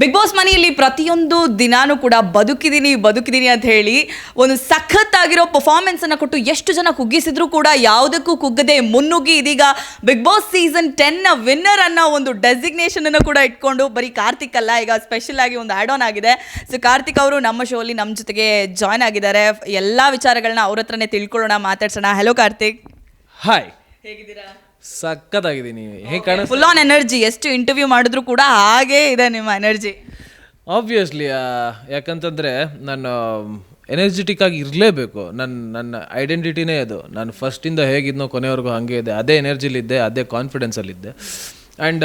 Big boss ಮನೆಯಲ್ಲಿ ಪ್ರತಿಯೊಂದು ದಿನಾನೂ ಕೂಡ ಬದುಕಿದ್ದೀನಿ ಬದುಕಿದ್ದೀನಿ ಅಂತ ಹೇಳಿ ಒಂದು ಸಖತ್ತಾಗಿರೋ ಪರ್ಫಾರ್ಮೆನ್ಸ್ ಅನ್ನು ಕೊಟ್ಟು ಎಷ್ಟು ಜನ ಕುಗ್ಗಿಸಿದ್ರು ಕೂಡ ಯಾವುದಕ್ಕೂ ಕುಗ್ಗದೆ ಮುನ್ನುಗ್ಗಿ ಇದೀಗ ಬಿಗ್ ಬಾಸ್ ಸೀಸನ್ ಟೆನ್ನ ವಿನ್ನರ್ ಅನ್ನೋ ಒಂದು ಡೆಸಿಗ್ನೇಷನ್ ಅನ್ನು ಕೂಡ ಇಟ್ಕೊಂಡು ಬರೀ ಕಾರ್ತಿಕ್ ಅಲ್ಲ ಈಗ ಸ್ಪೆಷಲ್ ಆಗಿ ಒಂದು ಆಡ್ ಆನ್ ಆಗಿದೆ. ಸೊ ಕಾರ್ತಿಕ್ ಅವರು ನಮ್ಮ ಶೋ ಅಲ್ಲಿ ನಮ್ಮ ಜೊತೆಗೆ ಜಾಯ್ನ್ ಆಗಿದ್ದಾರೆ. ಎಲ್ಲಾ ವಿಚಾರಗಳನ್ನ ಅವ್ರ ಹತ್ರನೇ ತಿಳ್ಕೊಳ್ಳೋಣ ಮಾತಾಡ್ಸೋಣ. ಹಲೋ ಕಾರ್ತಿಕ್. ಹಾಯ್ ಹೇಗಿದ್ದೀರಾ? ಸಖತ್ತಾಗಿದ್ದೀನಿ ಹೇಗೆ ಕಾಣ ಫುಲ್ ಆನ್ ಎನರ್ಜಿ ಎಷ್ಟು ಇಂಟರ್ವ್ಯೂ ಮಾಡಿದ್ರು ಕೂಡ ಹಾಗೇ ಇದೆ ನಿಮ್ಮ ಎನರ್ಜಿ ಆಬ್ವಿಯಸ್ಲಿ ಯಾಕಂತಂದರೆ ನಾನು ಎನರ್ಜೆಟಿಕ್ ಆಗಿ ಇರಲೇಬೇಕು. ನನ್ನ ನನ್ನ ಐಡೆಂಟಿಟಿನೇ ಅದು. ನಾನು ಫಸ್ಟಿಂದ ಹೇಗಿದ್ನೋ ಕೊನೆವರೆಗೂ ಹಾಗೆ ಇದೆ. ಅದೇ ಎನರ್ಜಿಲಿದ್ದೆ ಅದೇ ಕಾನ್ಫಿಡೆನ್ಸಲ್ಲಿದ್ದೆ ಆ್ಯಂಡ್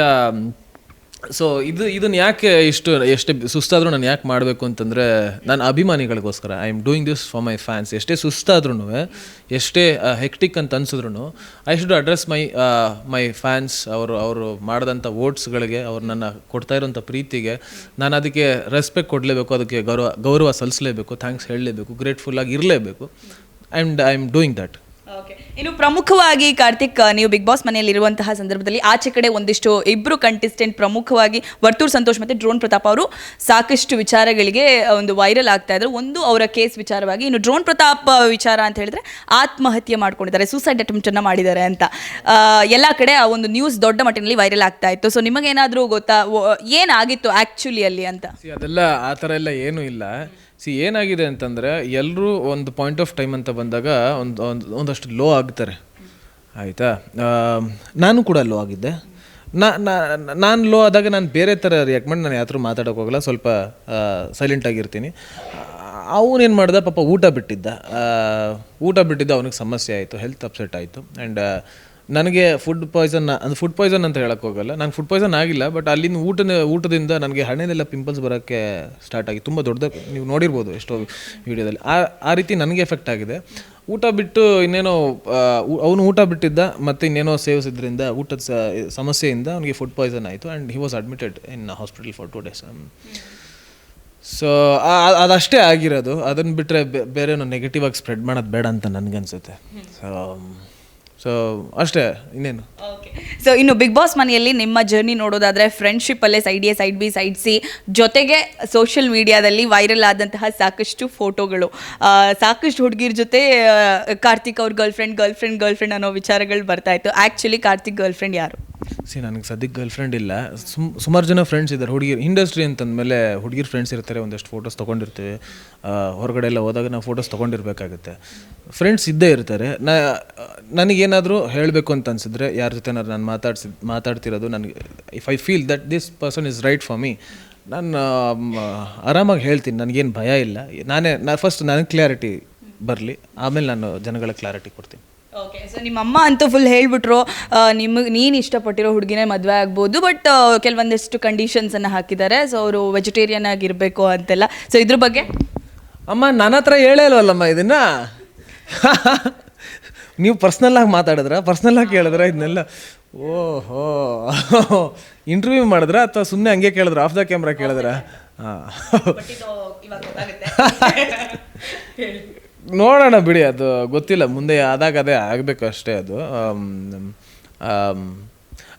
ಸೊ ಇದು, ಇದನ್ನು ಯಾಕೆ ಇಷ್ಟು, ಎಷ್ಟೇ ಸುಸ್ತಾದರೂ ನಾನು ಯಾಕೆ ಮಾಡಬೇಕು ಅಂತಂದರೆ ನನ್ನ ಅಭಿಮಾನಿಗಳಿಗೋಸ್ಕರ I am doing this for my fans ಎಷ್ಟೇ ಸುಸ್ತಾದ್ರೂ ಎಷ್ಟೇ ಹೆಕ್ಟಿಕ್ ಅಂತ ಅನ್ಸಿದ್ರು I should address my my fans ಅವರು ಅವರು ಮಾಡಿದಂಥ ವೋಟ್ಸ್ಗಳಿಗೆ, ಅವ್ರು ನನ್ನ ಕೊಡ್ತಾ ಇರೋಂಥ ಪ್ರೀತಿಗೆ, ನಾನು ಅದಕ್ಕೆ ರೆಸ್ಪೆಕ್ಟ್ ಕೊಡಲೇಬೇಕು, ಅದಕ್ಕೆ ಗೌರವ ಗೌರವ ಸಲ್ಲಿಸಲೇಬೇಕು ಥ್ಯಾಂಕ್ಸ್ ಹೇಳಲೇಬೇಕು ಗ್ರೇಟ್ಫುಲ್ ಆಗಿ ಇರಲೇಬೇಕು and I am doing that okay ಇನ್ನು ಪ್ರಮುಖವಾಗಿ ಕಾರ್ತಿಕ್ ನೀವು ಬಿಗ್ ಬಾಸ್ ಮನೆಯಲ್ಲಿ ಇರುವಂತಹ ಸಂದರ್ಭದಲ್ಲಿ ಆಚೆ ಕಡೆ ಒಂದಿಷ್ಟು ಇಬ್ಬರು ಕಂಟೆಸ್ಟೆಂಟ್ ಪ್ರಮುಖವಾಗಿ ವರ್ತೂರ್ ಸಂತೋಷ್ ಮತ್ತು ಡ್ರೋನ್ ಪ್ರತಾಪ್ ಅವರು ಸಾಕಷ್ಟು ವಿಚಾರಗಳಿಗೆ ಒಂದು ವೈರಲ್ ಆಗ್ತಾ ಇದ್ರು. ಒಂದು ಅವರ ಕೇಸ್ ವಿಚಾರವಾಗಿ ಇನ್ನು ಡ್ರೋನ್ ಪ್ರತಾಪ್ ವಿಚಾರ ಅಂತ ಹೇಳಿದ್ರೆ ಆತ್ಮಹತ್ಯೆ ಮಾಡ್ಕೊಂಡಿದ್ದಾರೆ ಸೂಸೈಡ್ ಅಟೆಂಪ್ಟ್ ಅನ್ನ ಮಾಡಿದ್ದಾರೆ ಅಂತ. ಎಲ್ಲ ಕಡೆ ಆ ಒಂದು ನ್ಯೂಸ್ ದೊಡ್ಡ ಮಟ್ಟಿನಲ್ಲಿ ವೈರಲ್ ಆಗ್ತಾ ಇತ್ತು. ಸೊ ನಿಮಗೇನಾದರೂ ಗೊತ್ತಾ ಏನಾಗಿತ್ತು ಆಕ್ಚುಲಿ ಅಲ್ಲಿ ಅಂತ? ಅದೆಲ್ಲ ಆ ಥರ ಎಲ್ಲ ಏನೂ ಇಲ್ಲ. ಸಿ, ಏನಾಗಿದೆ ಅಂತಂದರೆ ಎಲ್ಲರೂ ಒಂದು ಪಾಯಿಂಟ್ ಆಫ್ ಟೈಮ್ ಅಂತ ಬಂದಾಗ ಒಂದು ಒಂದು, ಒಂದಷ್ಟು ಲೋ ಆಗ್ತಾರೆ. ಆಯಿತಾ? ನಾನು ಕೂಡ ಲೋ ಆಗಿದ್ದೆ. ನಾನು ಲೋ ಆದಾಗ ನಾನು ಬೇರೆ ಥರ ರಿಯಾಕ್ಟ್ ಮಾಡಿ ನಾನು ಯಾತ್ರೂ ಮಾತಾಡೋಕೆ ಹೋಗಲ್ಲ, ಸ್ವಲ್ಪ ಸೈಲೆಂಟ್ ಆಗಿರ್ತೀನಿ. ಅವನೇನು ಮಾಡ್ದೆ, ಪಾಪ ಊಟ ಬಿಟ್ಟಿದ್ದ. ಊಟ ಬಿಟ್ಟಿದ್ದ, ಅವನಿಗೆ ಸಮಸ್ಯೆ ಆಯಿತು ಹೆಲ್ತ್ ಅಪ್ಸೆಟ್ ಆಯಿತು. ಆ್ಯಂಡ್ ನನಗೆ ಫುಡ್ ಪಾಯ್ಸನ್ ಅಂದ್ರೆ ಫುಡ್ ಪಾಯ್ಸನ್ ಅಂತ ಹೇಳಕ್ ಹೋಗಲ್ಲ. ನಂಗೆ ಫುಡ್ ಪಾಯ್ಸನ್ ಆಗಿಲ್ಲ ಬಟ್ ಅಲ್ಲಿಂದ ಊಟನ ಊಟದಿಂದ ನನಗೆ ಹಣೆನೆಲ್ಲ ಪಿಂಪಲ್ಸ್ ಬರೋಕ್ಕೆ ಸ್ಟಾರ್ಟ್ ಆಗಿ ತುಂಬ ದೊಡ್ಡ ನೀವು ನೋಡಿರ್ಬೋದು ಎಷ್ಟೋ ವಿಡಿಯೋದಲ್ಲಿ ಆ ಆ ರೀತಿ ನನಗೆ ಎಫೆಕ್ಟ್ ಆಗಿದೆ. ಊಟ ಬಿಟ್ಟು ಇನ್ನೇನೋ ಅವನು ಊಟ ಬಿಟ್ಟಿದ್ದ ಮತ್ತು ಇನ್ನೇನೋ ಸೇವಿಸಿದ್ರಿಂದ ಊಟದ ಸಮಸ್ಯೆಯಿಂದ ಅವನಿಗೆ ಫುಡ್ ಪಾಯ್ಸನ್ ಆಯಿತು and he was admitted in hospital for two days so ಅದಷ್ಟೇ ಆಗಿರೋದು. ಅದನ್ನು ಬಿಟ್ಟರೆ ಬೇರೆ ನೆಗೆಟಿವ್ ಆಗಿ ಸ್ಪ್ರೆಡ್ ಮಾಡೋದು ಬೇಡ ಅಂತ ನನಗನ್ಸುತ್ತೆ. ಸೊ ಸೊ ಅಷ್ಟೇ, ಇನ್ನೇನು? ಸೊ ಇನ್ನು ಬಿಗ್ ಬಾಸ್ ಮನೆಯಲ್ಲಿ ನಿಮ್ಮ ಜರ್ನಿ ನೋಡೋದಾದ್ರೆ ಫ್ರೆಂಡ್ಶಿಪ್ ಅಲ್ಲೇ side A side B side C ಜೊತೆಗೆ ಸೋಷಿಯಲ್ ಮೀಡಿಯಾದಲ್ಲಿ ವೈರಲ್ ಆದಂತಹ ಸಾಕಷ್ಟು ಫೋಟೋಗಳು ಸಾಕಷ್ಟು ಹುಡುಗಿರ ಜೊತೆ ಕಾರ್ತಿಕ್ ಅವ್ರ girlfriend girlfriend girlfriend ಅನ್ನೋ ವಿಚಾರಗಳು ಬರ್ತಾ ಇತ್ತು. ಆಕ್ಚುಲಿ ಕಾರ್ತಿಕ್ ಗರ್ಲ್ ಫ್ರೆಂಡ್ ಯಾರು? ಸಿ ನನಗೆ ಸದ್ಯಕ್ಕೆ ಗರ್ಲ್ ಫ್ರೆಂಡ್ ಇಲ್ಲ. ಸುಮ್, ಸುಮಾರು ಜನ ಫ್ರೆಂಡ್ಸ್ ಇದ್ದಾರೆ ಹುಡುಗಿರು ಇಂಡಸ್ಟ್ರಿ ಅಂತಂದಮೇಲೆ ಹುಡುಗಿರ್ ಫ್ರೆಂಡ್ಸ್ ಇರ್ತಾರೆ, ಒಂದಷ್ಟು ಫೋಟೋಸ್ ತೊಗೊಂಡಿರ್ತೀವಿ. ಹೊರಗಡೆ ಎಲ್ಲ ಹೋದಾಗ ನಾವು ಫೋಟೋಸ್ ತೊಗೊಂಡಿರ್ಬೇಕಾಗುತ್ತೆ. ಫ್ರೆಂಡ್ಸ್ ಇದ್ದೇ ಇರ್ತಾರೆ. ನಾ, ನನಗೇನಾದರೂ ಹೇಳಬೇಕು ಅಂತ ಅನ್ಸಿದ್ರೆ, ಯಾರ ಜೊತೆ ನಾನು ಮಾತಾಡ್ಸಿ, ಮಾತಾಡ್ತಿರೋದು ನನಗೆ if I feel that this person is right for me ನಾನು ಆರಾಮಾಗಿ ಹೇಳ್ತೀನಿ. ನನಗೇನು ಭಯ ಇಲ್ಲ. ನಾನೇ, ನಾ ಫಸ್ಟ್ ನನಗೆ ಕ್ಲಾರಿಟಿ ಬರಲಿ. ಆಮೇಲೆ ನಾನು ಜನಗಳ ಕ್ಲಾರಿಟಿ ಕೊಡ್ತೀನಿ. ಓಕೆ ಸೊ ನಿಮ್ಮ ಅಮ್ಮ ಅಂತೂ ಫುಲ್ ಹೇಳ್ಬಿಟ್ರು ನಿಮಗೆ ನೀನು ಇಷ್ಟಪಟ್ಟಿರೋ ಹುಡುಗಿನೇ ಮದುವೆ ಆಗ್ಬೋದು ಬಟ್ ಕೆಲವೊಂದಿಷ್ಟು ಕಂಡೀಷನ್ಸ್ ಅನ್ನ ಹಾಕಿದ್ದಾರೆ. ಸೊ ಅವರು ವೆಜಿಟೇರಿಯನ್ ಆಗಿರಬೇಕು ಅಂತೆಲ್ಲ. ಸೊ ಇದ್ರ ಬಗ್ಗೆ? ಅಮ್ಮ ನನ್ನ ಹತ್ರ ಹೇಳೇ ಇಲ್ವಲ್ಲಮ್ಮ ಇದನ್ನ? ನೀವು ಪರ್ಸ್ನಲ್ ಆಗಿ ಮಾತಾಡಿದ್ರ? ಪರ್ಸ್ನಲ್ ಆಗಿ ಕೇಳಿದ್ರ ಇದನ್ನೆಲ್ಲ ಓಹೋ. ಇಂಟರ್ವ್ಯೂ ಮಾಡಿದ್ರ? ಅಥವಾ ಸುಮ್ಮನೆ ಹಂಗೆ ಕೇಳಿದ್ರ? ಆಫ್ ದ ಕ್ಯಾಮ್ರಾ ಕೇಳಿದ್ರ? ನೋಡೋಣ ಬಿಡಿ ಅದು ಗೊತ್ತಿಲ್ಲ. ಮುಂದೆ ಆದಾಗ ಅದೇ ಆಗಬೇಕು ಅಷ್ಟೇ ಅದು.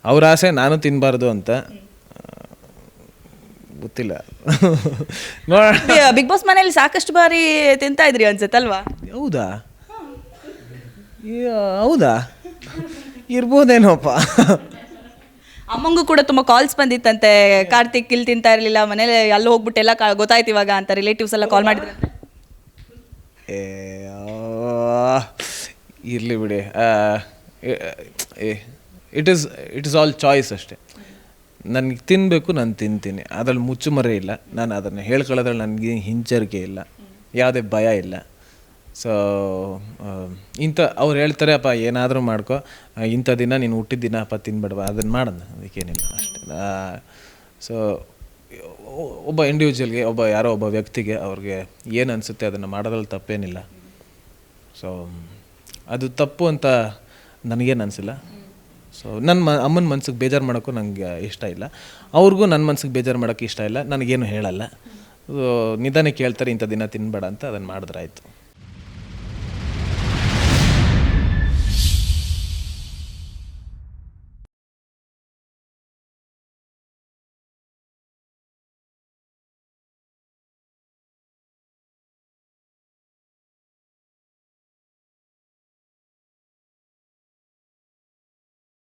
ಅವ್ರ ಆಸೆ ನಾನು ತಿನ್ನಬಾರ್ದು ಅಂತ. ಗೊತ್ತಿಲ್ಲ. ಬಿಗ್ ಬಾಸ್ ಮನೇಲಿ ಸಾಕಷ್ಟು ಬಾರಿ ತಿಂತಾ ಇದ್ರಿ ಅನ್ಸುತ್ತಲ್ವಾ ಹೌದಾ? ಹೌದಾ? ಇರ್ಬೋದೇನೋಪ್ಪ. ಅಮ್ಮಂಗೂ ಕೂಡ ತುಂಬ ಕಾಲ್ಸ್ ಬಂದಿತ್ತಂತೆ. ಕಾರ್ತಿಕ್ ಇಲ್ಲಿ ತಿಂತಾ ಇರಲಿಲ್ಲ ಮನೇಲಿ ಅಲ್ಲಿ ಹೋಗ್ಬಿಟ್ಟು ಎಲ್ಲ ಗೊತ್ತಾಯ್ತು ಇವಾಗ ಅಂತ ರಿಲೇಟಿವ್ಸ್ ಎಲ್ಲ ಕಾಲ್ ಮಾಡಿದ್ರು. ಏ ಇರಲಿ ಬಿಡಿ. It is it is all choice ಅಷ್ಟೇ. ನನಗೆ ತಿನ್ನಬೇಕು ನಾನು ತಿಂತೀನಿ. ಅದರಲ್ಲಿ ಮುಚ್ಚುಮರೆ ಇಲ್ಲ. ನಾನು ಅದನ್ನು ಹೇಳ್ಕೊಳ್ಳೋದ್ರಲ್ಲಿ ನನಗೆ ಹಿಂಜರಿಕೆ ಇಲ್ಲ. ಯಾವುದೇ ಭಯ ಇಲ್ಲ. ಸೊ ಇಂಥ, ಅವ್ರು ಹೇಳ್ತಾರೆ, ಅಪ್ಪ, ಏನಾದರೂ ಮಾಡ್ಕೊ. ಇಂಥ ದಿನ ನೀನು ಹುಟ್ಟಿದ ದಿನ, ಅಪ್ಪ ತಿನ್ಬೇಡವಾ ಅದನ್ನು ಮಾಡೋಣ. ಅದಕ್ಕೇನಿಲ್ಲ ಅಷ್ಟೇ. ಸೊ ಒಬ್ಬ ಇಂಡಿವಿಜುವಲ್ಗೆ ಒಬ್ಬ ಯಾರೋ ಒಬ್ಬ ವ್ಯಕ್ತಿಗೆ ಅವ್ರಿಗೆ ಏನು ಅನಿಸುತ್ತೆ ಅದನ್ನು ಮಾಡೋದ್ರಲ್ಲಿ ತಪ್ಪೇನಿಲ್ಲ. ಸೊ ಅದು ತಪ್ಪು ಅಂತ ನನಗೇನು ಅನಿಸಿಲ್ಲ. ಸೊ ನನ್ನ ಮ, ಅಮ್ಮನ ಮನ್ಸಿಗೆ ಬೇಜಾರು ಮಾಡೋಕ್ಕೂ ನನಗೆ ಇಷ್ಟ ಇಲ್ಲ. ಅವ್ರಿಗೂ ನನ್ನ ಮನ್ಸಿಗೆ ಬೇಜಾರು ಮಾಡೋಕ್ಕೆ ಇಷ್ಟ ಇಲ್ಲ. ನನಗೇನು ಹೇಳಲ್ಲ. ನಿಧಾನಕ್ಕೆ ಕೇಳ್ತಾರೆ ಇಂಥ ದಿನ ತಿನ್ಬೇಡ ಅಂತ ಅದನ್ನು ಮಾಡಿದ್ರೆ